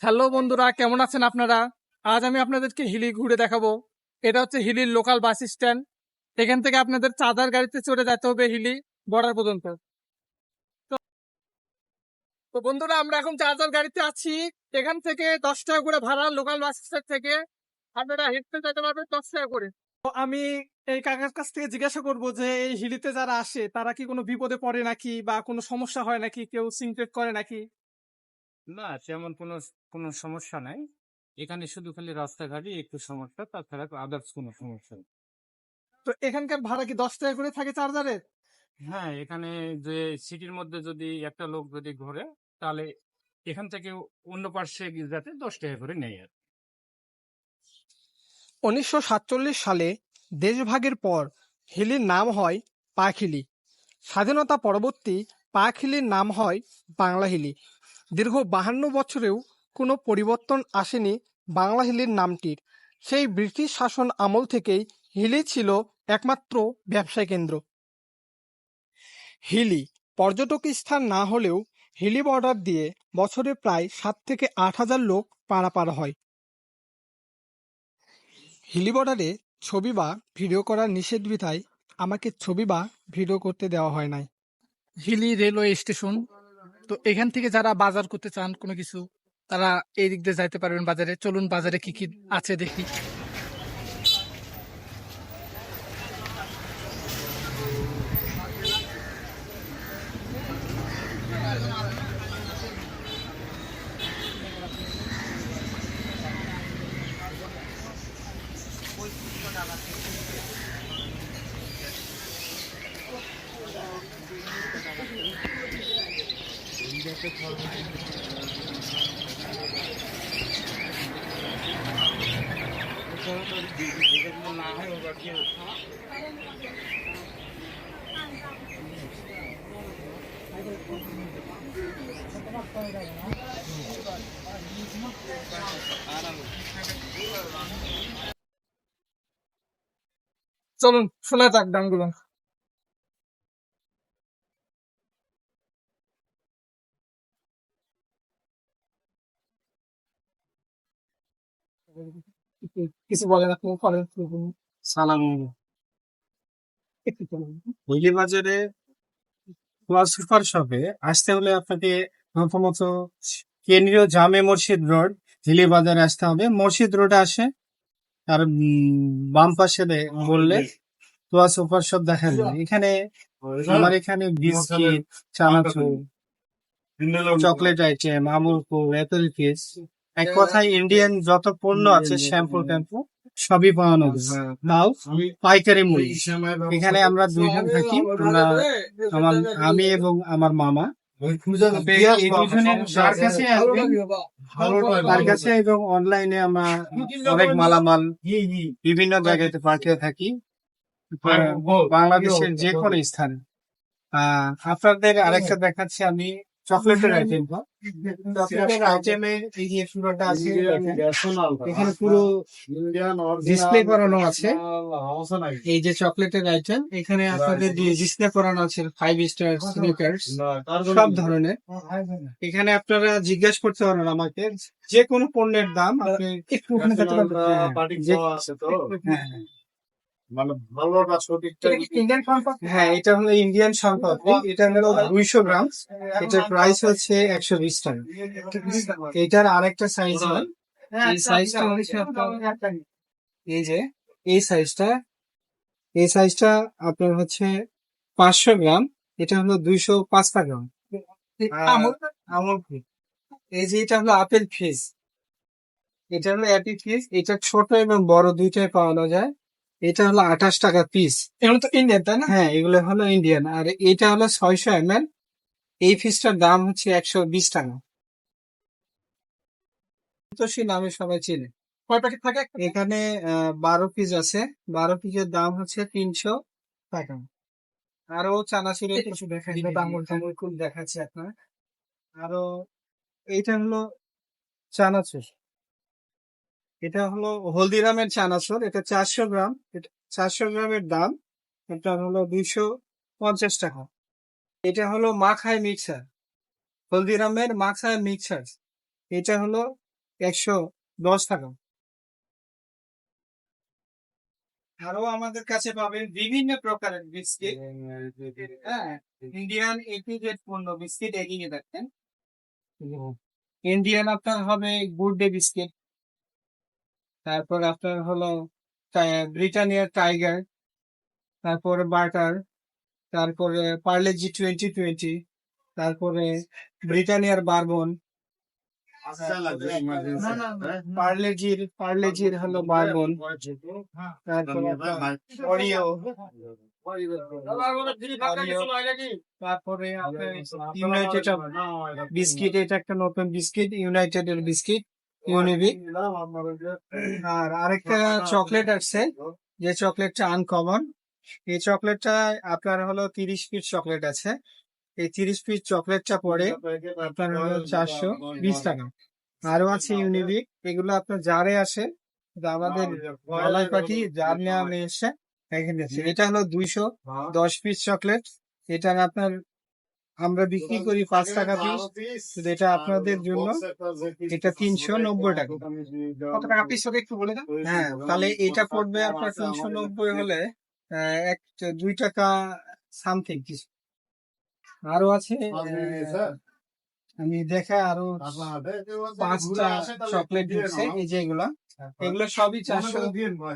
Hello বন্ধুরা, কেমন আছেন আপনারা? আজ আমি আপনাদেরকে হিলি ঘুরে দেখাবো। এটা হচ্ছে হিলির লোকাল বাস স্ট্যান্ড এখান থেকে আপনাদের চার্জার গাড়িতে চড়ে যেতে হবে হিলি বর্ডার পর্যন্ত। তো- বন্ধুরা, আমরা এখন চার্জার গাড়িতে আছি। এখান থেকে দশ টাকা করে ভাড়া লোকাল বাস স্ট্যান্ড থেকে। আপনারা হেঁটতে যেতে পারবেন দশ টাকা করে। তো আমি এই কাকার কাছ থেকে জিজ্ঞাসা করব যে, এই হিলিতে যারা আসে, তারা কি কোনো বিপদে পড়ে নাকি বা কোনো সমস্যা হয় নাকি? কেউ সিনক্রেট করে নাকি? না তেমন কোনো কোনো সমস্যা নাই। এখানে শুধু খালি রাস্তাঘাটে একটু সমস্যা তাছাড়া আদার্স কোনো সমস্যা নেই। তো এখানকার ভাড়া কি দশ টাকা করে থাকে চার্জারের হ্যাঁ এখানে যে সিটির মধ্যে যদি একটা লোক যদি ঘোরে তাহলে এখান থেকে অন্য পার্শ্বে যাতে দশ টাকা করে নেয় আর উনিশশো সাতচল্লিশ সালে দেশভাগের পর হিলির নাম হয় পাখিলি। স্বাধীনতা পরবর্তী পাখিলির নাম হয় বাংলা হিলি। দীর্ঘ বাহান্ন বছরেও কোনো পরিবর্তন আসেনি বাংলা হিলির নামটির। সেই ব্রিটিশ শাসন আমল থেকেই হিলি ছিল একমাত্র ব্যবসায় কেন্দ্র। হিলি পর্যটক স্থান না হলেও হিলি বর্ডার দিয়ে বছরে প্রায় সাত থেকে আট হাজার লোক পারাপার হয়। হিলি বর্ডারে ছবি বা ভিডিও করার নিষেধ বিধায় আমাকে ছবি বা ভিডিও করতে দেওয়া হয় নাই। হিলি রেলওয়ে স্টেশন তো এখান থেকে যারা বাজার করতে চান কোনো কিছু, তারা এই দিক দিয়ে যাইতে পারবেন বাজারে। চলুন বাজারে কি কি আছে দেখি। চলুন শোনা যাক দামগুলো কিছু বলেন আপনি করেন সালাম হুইলি বাজারে ক্লাস সুপার শপে আসতে হলে আপনাকে প্রথমত কেন্দ্রীয় জামে মসজিদ রোড হিলি বাজারে আসতে হবে। মসজিদ রোডে আসে আর উম, বাম পাশে বললে তোয়া সুপার শপ দেখা যাবে এখানে আমার এখানে বিস্কিট চানাচুর chocolate item Amul kool apple kiss এক কথায় ইন্ডিয়ান যত পণ্য আছে শ্যাম্পু ট্যাম্পু সবই পাওয়ানো নাও পাইকারি মূল্য। এখানে আমরা দুইজন থাকি। আমরা আমার আমি এবং আমার মামা। তার কাছে এবং অনলাইনে আমরা অনেক মালামাল বিভিন্ন জায়গাতে পাঠিয়ে থাকি। বাংলাদেশের যে কোনো স্থানে। আহ, আপনাদের আরেকটা দেখাচ্ছি আমি। চকলেটের আইটেম চকলেটের আইটেমের এই যে পুরোটা আছে এখানে পুরো ডিসপ্লে করানো আছে। এই যে চকলেটের আইটেম এখানে আপনাদের ডিসপ্লে করানো আছে ফাইভ স্টার স্নিকার্স সব ধরনের। এখানে আপনারা জিজ্ঞাসা করতে পারেন আমাকে যে কোনো পণ্যের দাম আপনি একটু ওখানে যেতে হ্যাঁ, হ্যাঁ। মানে হ্যাঁ এটা হলো ইন্ডিয়ান সম্পত্তি এটা হলো দুইশো গ্রাম। এটার প্রাইস হচ্ছে একশো বিশ টাকা। এটার আরেকটা সাইজ হয়। এই সাইজটা আপনার এই যে এই সাইজটা এই সাইজটা আপনার হচ্ছে পাঁচশো গ্রাম। এটা হলো দুইশো পাঁচটা গ্রাম। আমল এই যে এটা হলো আপেল ফিজ এটা হলো অ্যাপি ফিজ এটা ছোট এবং বড় দুইটাই পাওয়ানো যায়। এটা হলো আঠাশ টাকা পিস এগুলো তো ইন্ডিয়ান তাই না? হ্যাঁ এগুলো হলো ইন্ডিয়ান আর এটা হলো ছয়শো এম এল এই ফিসটার দাম হচ্ছে একশো বিশ টাকা। সন্তোষী নামে সবাই চেনে। কয় প্যাকেট থাকে এখানে বারো পিস আছে। বারো পিসের দাম হচ্ছে তিনশো টাকা। আরও চানাচুরের কিছু দেখা আঙুল টাঙুল খুব দেখাচ্ছে আপনার। আরও এইটা হলো চানাচুর। এটা হলো হলদিরামের চানাচুর এটা চারশো গ্রাম চারশো গ্রামের দাম এটা হলো দুইশো পঞ্চাশ টাকা। এটা হলো মাখায় মিক্সার হলদিরামের মাখায় মিক্সার এটা হলো একশো দশ টাকা। আরও আমাদের কাছে পাবেন বিভিন্ন প্রকারের বিস্কিট। হ্যাঁ ইন্ডিয়ান এপিজেড পণ্য বিস্কিট এগিয়ে দেখেন। ইন্ডিয়ান আপনার হবে গুড ডে বিস্কিট তারপর আপনার হলো ব্রিটানিয়ার টাইগার তারপরে বাটার তারপরে পার্লে জি টোয়েন্টি টোয়েন্টি তারপরে ব্রিটানিয়ার বারবন পার্লেজির পার্লেজির হলো বারবন তারপরে অরিও তারপরে ইউনাইটেড বিস্কিট এটা একটা নতুন বিস্কিট ইউনাইটেড এর বিস্কিট আর আরেকটা চকলেট আছে যে চকলেটটা আনকমন এই চকলেটটা আপনার হলো তিরিশ পিস চকলেট আছে। এই তিরিশ পিস চকলেটটা পড়ে আপনার হলো চারশো বিশ টাকা। আরও আছে ইউনিবিক এগুলো আপনার জারে আসে আমাদের গলায় পাঠি জার নেওয়া এসে এখানে এটা হলো দুইশো দশ পিস চকলেট এটা আপনার আমরা বিক্রি করি পাঁচ টাকা পিস এটা আপনাদের জন্য এটা তিনশো নব্বই টাকা। কত টাকা পিস হবে একটু বলে দাও? হ্যাঁ তাহলে এটা পড়বে আপনার তিনশো নব্বই হলে এক দুই টাকা সামথিং কিছু আরও আছে আমি দেখা আরও পাঁচটা চকলেট দিচ্ছে এই যে এগুলা এগুলো সবই চারশো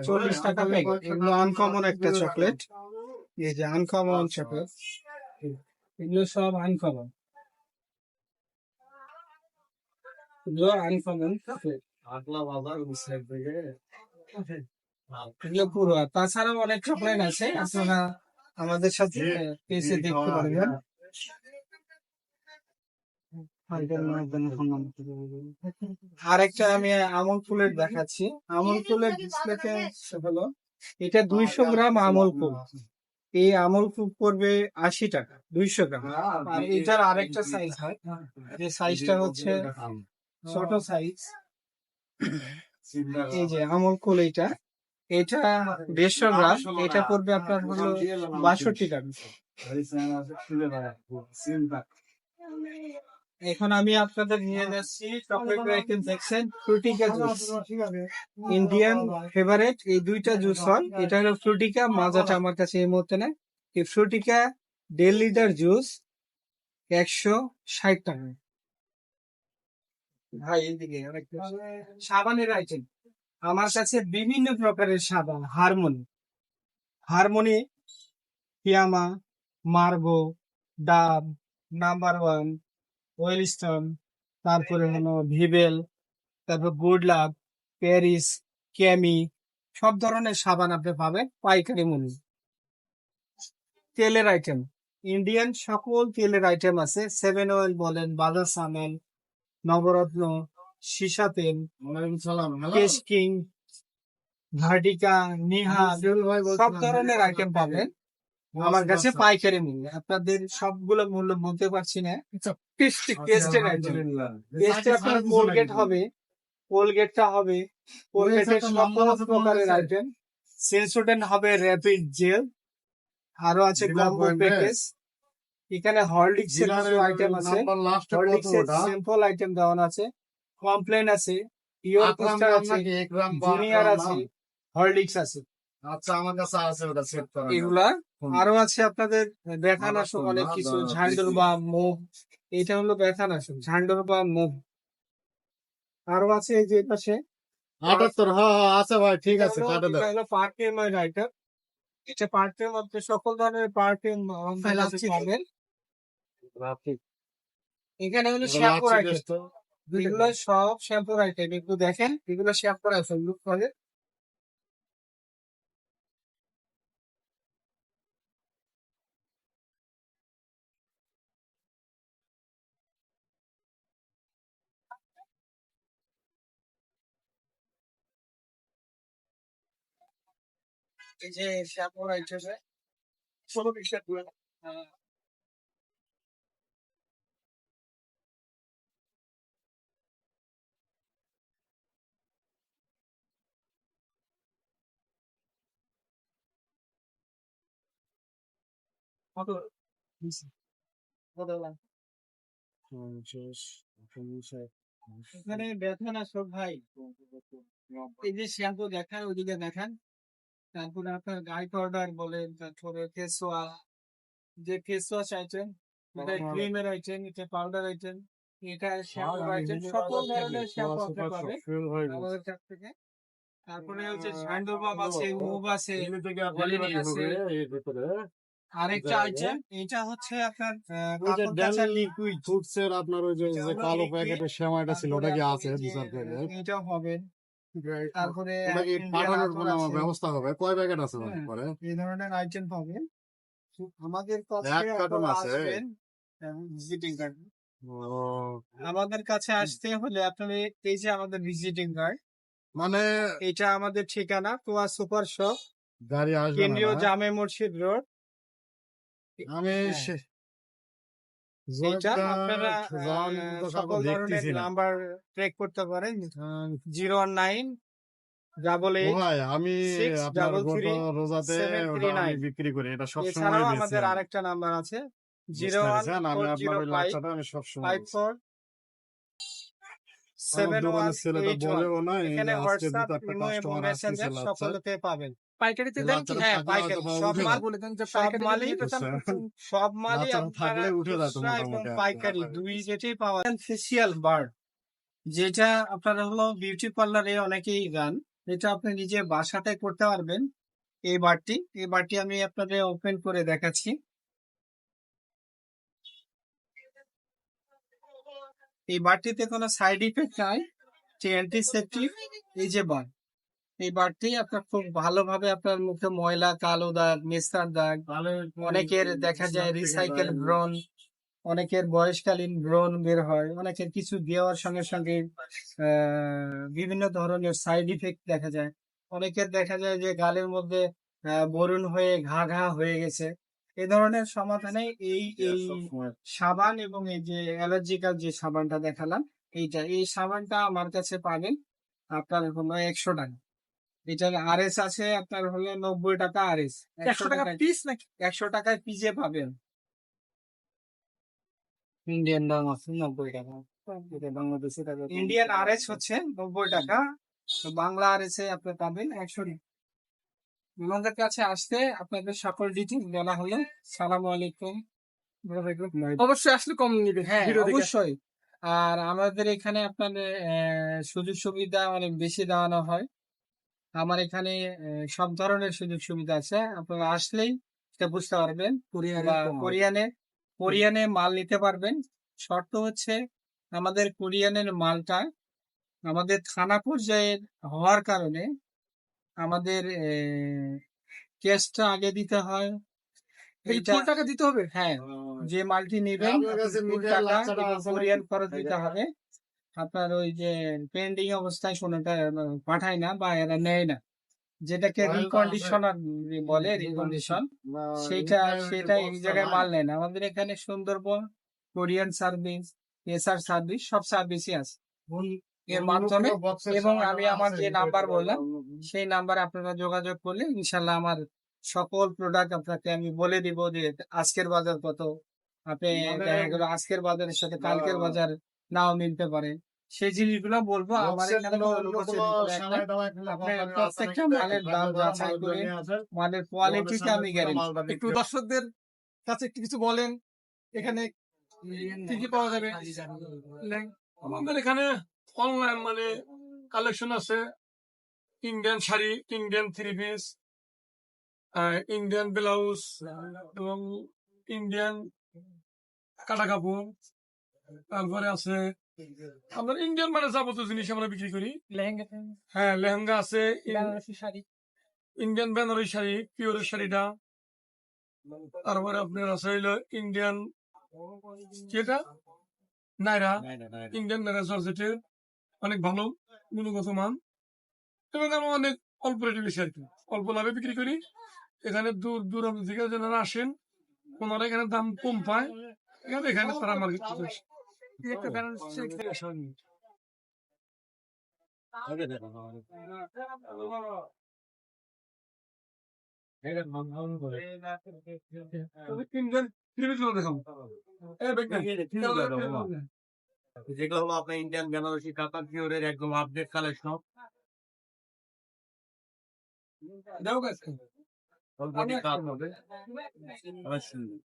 চল্লিশ টাকা এগুলো আনকমন একটা চকলেট এই যে আনকমন চকলেট এগুলো সব আনকমন এগুলো আনকমন এগুলো পুরো। আর তাছাড়াও অনেক চকলেট আছে আপনারা আমাদের সাথে এসে দেখতে পারবেন। আরেকটা আমি আমল ফুলের দেখাচ্ছি। আমল ফুলের ডিসপ্লেতে হলো এটা দুইশো গ্রাম আমল ফুল। এই আমল ফুল পড়বে আশি টাকা দুইশো গ্রাম। আর এটার আরেকটা সাইজ হয় যে সাইজটা হচ্ছে ছোট সাইজ এই যে আমল কুল এটা এটা দেড়শো গ্রাম এটা পড়বে আপনার হলো বাষট্টি টাকা এখন আমি আপনাদের নিয়ে যাচ্ছি চকলেট আইটেম দেখছেন ফ্রুটিকা জুস ইন্ডিয়ান ফেভারিট এই দুইটা জুস হয় এটা হলো ফ্রুটিকা মাজাটা আমার কাছে এই মুহূর্তে নেই। এই ফ্রুটিকা দেড় লিটার জুস একশো ষাট টাকা। ভাই এইদিকে আরেকটা। সাবানের আইটেম আমার কাছে বিভিন্ন প্রকারের সাবান হারমোনি। হারমোনি পিয়ামা মার্গো ডাব নাম্বার ওয়ান। ওয়েলস্টন তারপরে হলো ভিবেল তারপর গুড লাভ প্যারিস ক্যামি সব ধরনের সাবান আপনি পাবেন পাইকারি মূল্যে। তেলের আইটেম ইন্ডিয়ান সকল তেলের আইটেম আছে সেভেন অয়েল বলেন বাজাজ আমেল নবরত্ন সীসা তেল কেশ কিং ভার্টিকা নিহা সব ধরনের আইটেম পাবেন। আমার কাছে পাইকারি মূল্য আপনাদের সবগুলো মূল্য বলতে পারছি না। আপনার কোলগেট হবে। কোলগেটটা হবে। কোলগেটের সকল প্রকারের আইটেম সেন্সোডেন হবে র্যাপিড জেল আরও আছে কম্বো প্যাকেজ এখানে হরলিক্স এর আইটেম আছে। হরলিক্স এর সিম্পল আইটেম দেওয়া আছে। কমপ্লেন আছে। পিওর পোস্টার আছে। জুনিয়র আছে। হরলিক্স আছে। আচ্ছা আমার কাছে আছে ওটা সেট করা এগুলা আরও আছে আপনাদের ব্যথানাশক অনেক কিছু। ঝান্ডুর বা মুভ এটা হলো ব্যথানাশক ঝান্ডুর বা মুভ আরও আছে এই যে পাশে? আটাত্তর হ্যাঁ হ্যাঁ, আছে ভাই ঠিক আছে কাটে দাও। Perfume writer. এটা পারফিউম আপনি সকল ধরনের পারফিউম পাবেন এখানে হলো শ্যাম্পু আইটেম এগুলো সব শ্যাম্পু আইটেম একটু দেখেন এগুলো শ্যাম্পু আইটেম লুক করে। এই যে শ্যাম্পু আইটেম ষোলো পিসের হ্যাঁ। কত? কত এখানে ব্যথা না সব ভাই? এই যে শ্যাম্পু দেখান ওদিকে দেখান। তারপরে আপনার গাই পাউডার বলেন তারপরে ফেস ওয়াশ যে ফেস ওয়াশ আইটেম এটা ক্রিমের আইটেম এটা পাউডার আইটেম এটা শ্যাম্পু আইটেম সকল ধরনের শ্যাম্পু আপনি পাবেন আমাদের কাছ থেকে। তারপরে হচ্ছে স্যান্ডোবাম আছে মুভ আছে। আরেকটা আইটেম এটা হচ্ছে আপনার ওই যে লিকুইড আপনার ওই যে কালো প্যাকেটের সেমাইটা ছিল ওটা কি আছে এটা হবে তারপরে ওটা কি Indian পাঠানোর কোনো ব্যবস্থা হবে? কয় প্যাকেট আছে হ্যাঁ। পরে এই ধরনের আইটেম পাবেন। আমাদের কাছে ভিজিটিং কার্ড আমাদের আসতে হলে আপনার এই- এই যে আমাদের ভিজিটিং কার্ড মানে এটা আমাদের ঠিকানা তোয়া সুপার শপ গাড়ি আসবে কেন্দ্রীয় জামে মসজিদ রোড। আমি আপনারা সকল ধরনের নাম্বার করতে পারেন। জিরো নাইন ডাবল আমি রোজাতে। বিক্রি করি এটা সব সময় এছাড়াও আমাদের আরেকটা নাম্বার আছে। জিরো বুঝতে ওয়ান পেরেছেন? আমি জিরো ওই ফাইভ লাচ্ছাটা আমি সব সময় ফাইভ ফোর সেভেন ওয়ান দোকানের এইট ওয়ান বলেও না এই যে এখানে হোয়াটসঅ্যাপ ইমো এবং মেসেঞ্জার সকলতে পাবেন। পাইকারিতে দেন হ্যাঁ, পাইকারি, সব মাল বলে দেন যে পাইকারি মালই? সব মালই থাকলে উঠে। পাইকারি দুই যেটাই পাওয়া যায়। ফেসিয়াল বার্ড যেটা আপনারা হলো বিউটি পার্লারে অনেকেই গান এটা আপনি নিজে বাসাতে করতে পারবেন। এই বারটি এই বারটি আমি আপনাদের ওপেন করে দেখাচ্ছি। এই বারটিতে কোনো সাইড ইফেক্ট নাই যে অ্যান্টিসেপটিভ এই যে বার এই বারটি আপনার খুব ভালোভাবে আপনার মুখে ময়লা কালো দাগ মেস্তার দাগ অনেকের দেখা যায় রিসাইকেল ব্রন অনেকের বয়সকালীন ব্রন বের হয় অনেকের কিছু দেওয়ার সঙ্গে সঙ্গে বিভিন্ন ধরনের সাইড ইফেক্ট দেখা যায়। অনেকের দেখা যায় যে গালের মধ্যে বরুণ হয়ে ঘা ঘা হয়ে গেছে। এ ধরনের সমাধানে এই এই সাবান এবং এই যে অ্যালার্জিক্যাল যে সাবানটা দেখালাম এইটা এই সাবানটা আমার কাছে পাবেন আপনার হলো একশো টাকা। এটার আর এস আছে আপনার হলো নব্বই টাকা আর এস একশো টাকা পিস নাকি? একশো টাকায় পিজে পাবেন। ইন্ডিয়ান দাম আছে নব্বই টাকা। বাংলাদেশি টাকা ইন্ডিয়ান আর এস হচ্ছে নব্বই টাকা। তো বাংলা আর এস এ আপনি পাবেন একশো আমাদের কাছে আসতে আপনাদের সকল ডিটেল বলা হলো সালাম আলাইকুম। অবশ্যই আসলে কম নিবে হ্যাঁ অবশ্যই। আর আমাদের এখানে আপনাদের আহ, সুযোগ সুবিধা অনেক বেশি দেওয়ানো হয়। আমার এখানে সব ধরনের সুযোগ সুবিধা আছে। আপনারা আসলেই সেটা বুঝতে পারবেন। কোরিয়ানে কোরিয়ানে মাল নিতে পারবেন। শর্ত হচ্ছে আমাদের কোরিয়ানের মালটা আমাদের থানা পর্যায়ের হওয়ার কারণে আমাদের ক্যাশটা আগে দিতে হয়। এই টাকা দিতে হবে? হ্যাঁ যে মালটি নেবেন? কোরিয়ান খরচ দিতে হবে। আপনার ওই যে পেন্ডিং অবস্থায় কোনোটা পাঠায় না বা এরা নেয় না। যেটাকে। রিকন্ডিশনার বলে রিকন্ডিশন সেটা সেটা এই জায়গায় মাল নেয় না। আমাদের এখানে Sundarban courier service SR service সব সার্ভিসই আছে। এর মাধ্যমে এবং আমি আমার যে নাম্বার বললাম সেই নাম্বারে আপনারা যোগাযোগ করলে ইনশাল্লাহ আমার সকল প্রোডাক্ট আপনাকে আমি বলে দিব যে আজকের বাজার কত। আপনি দেখা গেল আজকের বাজারের সাথে কালকের বাজার নাও মিলতে পারে। সেই জিনিসগুলো বলব আমার এখানে কোনো লোক আছে দেখবেন, আপনার প্রত্যেকটা মালের দাম যাচাই করে মালের কোয়ালিটিটা আমি গ্যারেন্টি একটু দর্শকদের কাছে একটু কিছু বলেন এখানে কি কি পাওয়া যাবে? আমাদের এখানে অনলাইন মানে কালেকশন আছে। Indian sari Indian three piece Indian blouse এবং ইন্ডিয়ান কাটা কাপড়। তারপরে আছে আমরা ইন্ডিয়ান মানে যাবতীয় জিনিস আমরা বিক্রি করি। লেহেঙ্গা হ্যাঁ লেহেঙ্গা আছে শাড়ি। ইন্ডিয়ান বেনারসি শাড়ি পিওরের শাড়িটা। তারপরে আপনার আছে হইল ইন্ডিয়ান যেটা? নাইরা। ইন্ডিয়ান নাইরা। জর্জেটের অনেক ভালো গুণগত মান। এবং আমরা অনেক অল্প রেটে বেশি আর কি। অল্প লাভে বিক্রি করি। এখানে দূর দূরান্ত থেকে যারা আসেন ওনারা এখানে দাম কম পায়। এখানে এখানে তারা মার্কেট করতে আসে। যেগুলো হলো আপনার ইন্ডিয়ান বেনারসি কাতার পিওরের একদম আপডেট কালেকশন অলরেডি কাজ হবে। এগুলো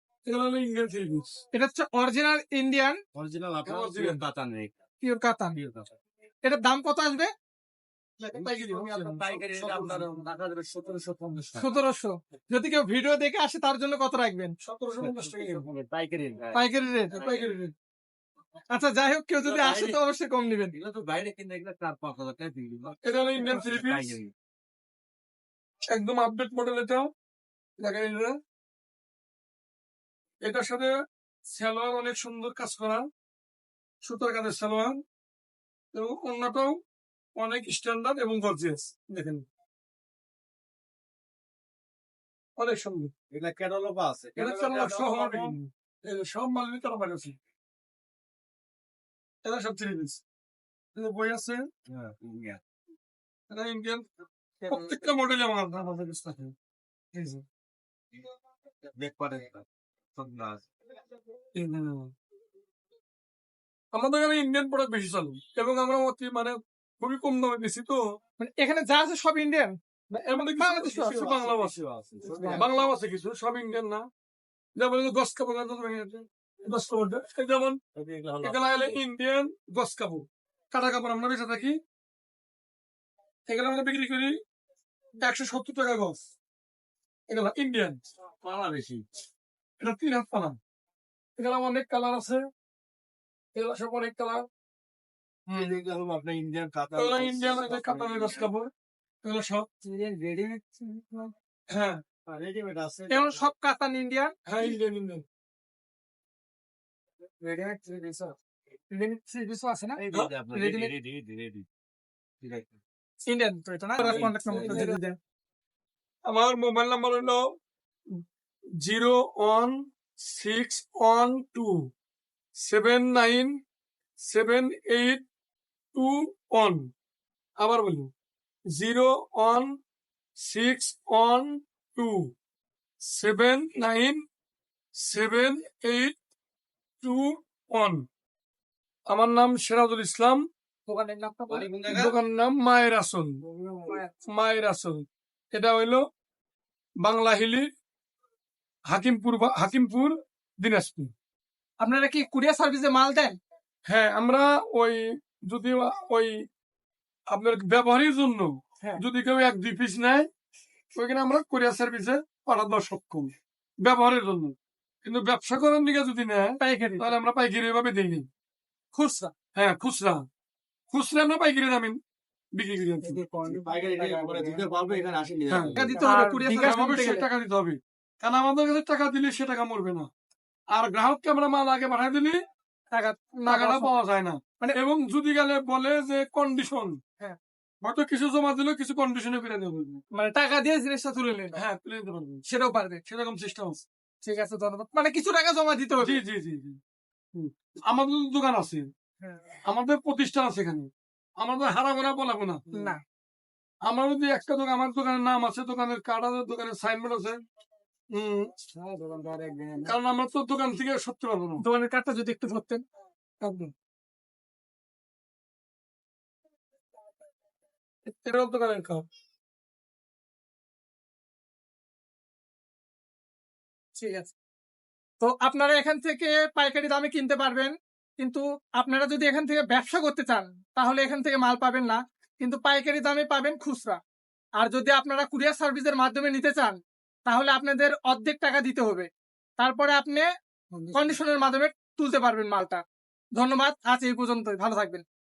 এটা হচ্ছে অরিজিনাল ইন্ডিয়ান অরিজিনাল কাতান পিওর কাতান এটার দাম কত আসবে? রেটে সতেরোশো যদি কেউ ভিডিও দেখে আসে তার জন্য কত রাখবেন? নিবো। পাইকারি পাইকারি রেট পাইকারি rate। আচ্ছা যাই হোক কেউ যদি আসে তো অবশ্যই কম নেবেন। তো বাইরে কিনতে এগুলো চার পাঁচ হাজার টাকা এটা হলো ইন্ডিয়ান থ্রি পিস একদম আপডেট মডেল এটা দেখেন এটা এটার সাথে সালোয়ার অনেক সুন্দর কাজ করা। সুতার কাজের সালোয়ার। এবং অন্যটাও অনেক স্ট্যান্ডার্ড এবং গর্জিয়াস দেখেন। অনেক সুন্দর। আছে। এটা সালোয়ার সহ সব আছে। এটা সব থ্রি পিস বই আছে। ইন্ডিয়ান প্রত্যেকটা মডেল আমার আমাদের কাছে থাকে আমাদের এখানে ইন্ডিয়ান প্রোডাক্ট বেশি চলে। এবং আমরা অতি মানে খুবই কম দামে বেশি তো। মানে এখানে যা আছে সব ইন্ডিয়ান এর মধ্যে কিছু বাংলাদেশি কিছু আছে, বাংলাও আছে। কিছু সব ইন্ডিয়ান না। যেমন গস কাপড় গস কাপড়টা যেমন এখানে হলে ইন্ডিয়ান গস কাপড়। কাটা কাপড় আমরা বেঁচে থাকি। এখানে আমরা বিক্রি করি একশো সত্তর টাকা গস এগুলো ইন্ডিয়ান বাংলাদেশি। এটা তিন হাত পানা এখানে অনেক কালার আছে। এগুলো সব অনেক কালার আপনার ইন্ডিয়ান কাতার ইন্ডিয়ান এটা কাতানের কাপড় এগুলো সব হ্যাঁ। রেডিমেড আছে। এগুলো সব কাতান ইন্ডিয়ান হ্যাঁ ইন্ডিয়ান ইন্ডিয়ান রেডিমেড থ্রি পিসও রেডিমেড থ্রি পিসও আছে না? এই ready Readymade- ready ready ready ঠিক আছে ইন্ডিয়ান তো এটা না? কন্ট্যাক্ট নাম্বারটা আমার মোবাইল নাম্বার হলো zero one six one two seven nine seven eight two one আবার বলি zero one six one two seven nine seven eight two one আমার নাম সিরাজুল ইসলাম দোকানের নামটা দোকানের নাম মায়ের আসল মায়ের আসল এটা হইল বাংলা হিলি হাকিমপুর বা- হাকিমপুর দিনাজপুর। আপনারা কি কুরিয়ার সার্ভিসে মাল দেন? হ্যাঁ আমরা ওই যদি ওই আপনার ব্যবহারের জন্য হ্যাঁ। যদি কেউ এক দুই পিস নেয় ওইখানে আমরা কোরিয়ার সার্ভিসে পাঠাতে সক্ষম ব্যবহারের জন্য। কিন্তু ব্যবসা করার দিকে যদি নেয় পাইকারি। তাহলে আমরা পাইকারি ভাবে দিইনি খুচরা? হ্যাঁ খুচরা। খুচরা আমরা পাইকারি দামে বিক্রি করি হ্যাঁ। টাকা দিতে হবে। নিতে কারণ আমাদের কাছে টাকা দিলে সে টাকা মরবে না। আর গ্রাহককে আমরা মাল আগে পাঠাই দিলে টাকা টাকাটা পাওয়া যায় না। মানে- এবং যদি গেলে বলে যে কন্ডিশন হ্যাঁ। হয়তো কিছু জমা দিলেও কিছু কন্ডিশনে দেবো। মানে টাকা দিয়ে জিনিসটা তুলে নিন হ্যাঁ তুলে দিতে পারব। সেটাও পারবে। সেরকম সিস্টেম আছে। ঠিক আছে ধন্যবাদ। মানে কিছু টাকা জমা দিতে হবে। জি জি জি জি। আমাদের দোকান আছে। হ্যাঁ। আমাদের প্রতিষ্ঠান আছে এখানে। আমাদের হারা গোনা বলাবো না। না আমার যদি একটা দোকান আমার দোকানের নাম আছে দোকানের কার্ড আছে দোকানের সাইনবোর্ড আছে কারণ আমরা তো দোকান থেকে সত্যি পারব না। দোকানের কার্ডটা যদি একটু ধরতেন এটাও দোকানের কাপ ঠিক আছে। তো আপনারা এখান থেকে পাইকারি দামে কিনতে পারবেন। কিন্তু আপনারা যদি এখান থেকে ব্যবসা করতে চান তাহলে এখান থেকে মাল পাবেন না। কিন্তু পাইকারি দামে পাবেন খুচরা। আর যদি আপনারা কুরিয়ার সার্ভিসের মাধ্যমে নিতে চান তাহলে আপনাদের অর্ধেক টাকা দিতে হবে। তারপরে আপনি কন্ডিশনের মাধ্যমে তুলতে পারবেন মালটা। ধন্যবাদ আজ এই পর্যন্তই। ভালো থাকবেন।